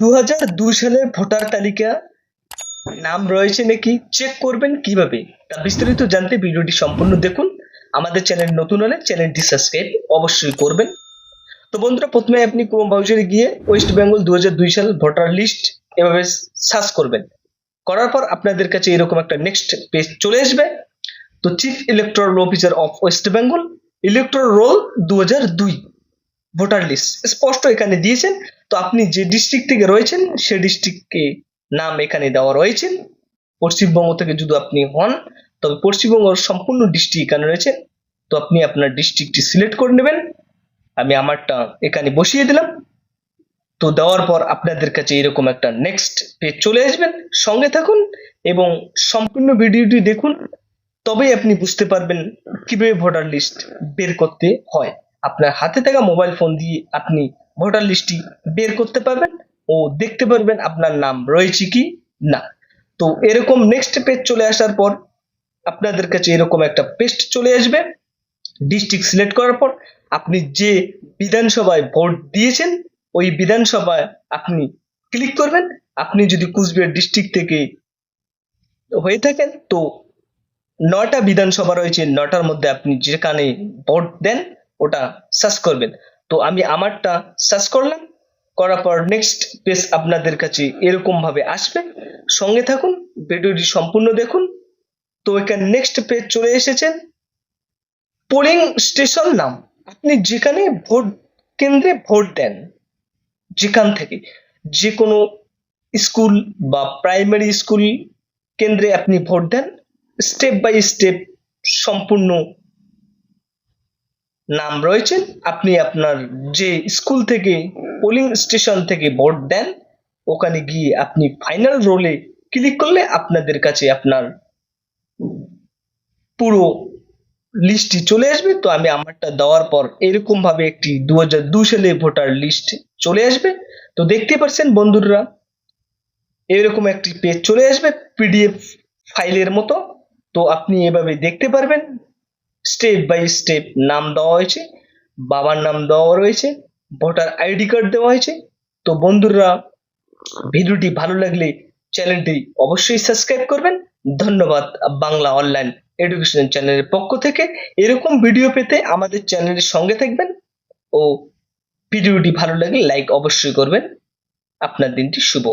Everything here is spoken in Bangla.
দু হাজার দুই সালের ভোটার তালিকা নাম রয়েছে নাকি? চেক করবেন কীভাবে? তা বিস্তারিত জানতে ভিডিওটি সম্পূর্ণ দেখুন। আমাদের চ্যানেল নতুন হলে চ্যানেলটি সাবস্ক্রাইব অবশ্যই করবেন। তো বন্ধুরা, প্রথমে আপনি ক্রোম ব্রাউজারে গিয়ে ওয়েস্ট বেঙ্গল দু সাল ভোটার লিস্ট এভাবে সার্চ করবেন। করার পর আপনাদের কাছে এরকম একটা নেক্সট পেজ চলে আসবে। তো chief electoral officer of West Bengal electoral roll দু ভোটার লিস্ট। স্পষ্ট এখানে দিয়েছেন। তো আপনি যে ডিস্ট্রিক্ট থেকে রয়েছেন, সে ডিস্ট্রিক্টকে নাম এখানে দেওয়া রয়েছে। পশ্চিমবঙ্গ থেকে যদি আপনি হন, তবে পশ্চিমবঙ্গের সম্পূর্ণ ডিস্ট্রিক্ট এখানে রয়েছে। তো আপনি আপনার ডিস্ট্রিক্টটি সিলেক্ট করে নেবেন। আমি আমারটা এখানে বসিয়ে দিলাম। তো দেওয়ার পর আপনাদের কাছে এরকম একটা নেক্সট পেজ চলে আসবেন সঙ্গে থাকুন এবং সম্পূর্ণ ভিডিওটি দেখুন। তবেই আপনি বুঝতে পারবেন কীভাবে ভোটার লিস্ট বের করতে হয়। আপনার হাতে থাকা মোবাইল ফোন দিয়ে আপনি ভোটার লিস্টটি বের করতে পারবেন ও দেখতে পারবেন আপনার নাম রয়েছে কি না। তো এরকম নেক্সট পেজ চলে আসার পর আপনাদের কাছে এরকম একটা পেস্ট চলে আসবে। ডিস্ট্রিক্ট সিলেক্ট করার পর আপনি যে বিধানসভায় ভোট দিয়েছেন, ওই বিধানসভায় আপনি ক্লিক করবেন। আপনি যদি কুচবিহার ডিস্ট্রিক্ট থেকে হয়ে থাকেন, তো নটা বিধানসভা রয়েছে নটার মধ্যে আপনি যেখানে ভোট দেন ওটা সার্চ করবেন। তো আমি আমারটা সার্চ করলাম, করার পর নেক্সট পেজ আপনাদের কাছে এরকম ভাবে আসবে। সঙ্গে থাকুন, ভিডিওটি সম্পূর্ণ দেখুন। তো এখানে নেক্সট পেজ চলে এসেছেন। পোলিং স্টেশন নাম। আপনি যেখানে ভোট কেন্দ্রে ভোট দেন, যেখান থেকে যে কোনো স্কুল বা প্রাইমারি স্কুল কেন্দ্রে আপনি ভোট দেন। স্টেপ বাই স্টেপ সম্পূর্ণ নাম রয়েছে। আপনি আপনার যে স্কুল থেকে পোলিং স্টেশন থেকে ভোট দেন, ওখানে গিয়ে আপনি ফাইনাল রোলে ক্লিক করলে আপনাদের কাছে আপনার পুরো লিস্টটি চলে আসবে। তো আমি আমারটা দেওয়ার পর এরকম ভাবে একটি দু হাজার দুই সালে ভোটার লিস্ট চলে আসবে। তো দেখতে পাচ্ছেন বন্ধুরা, এরকম একটি পেজ চলে আসবে পিডিএফ ফাইলের মতো। তো আপনি এভাবে দেখতে পারবেন। স্টেপ বাই স্টেপ নাম দেওয়া হয়েছে, বাবার নাম দেওয়া রয়েছে, ভোটার আইডি কার্ড দেওয়া হয়েছে। তো বন্ধুরা, ভিডিওটি ভালো লাগলে চ্যানেলটি অবশ্যই সাবস্ক্রাইব করবেন। ধন্যবাদ বাংলা অনলাইন এডুকেশন চ্যানেলের পক্ষ থেকে। এরকম ভিডিও পেতে আমাদের চ্যানেলের সঙ্গে থাকবেন ও ভিডিওটি ভালো লাগলে লাইক অবশ্যই করবেন। আপনার দিনটি শুভ।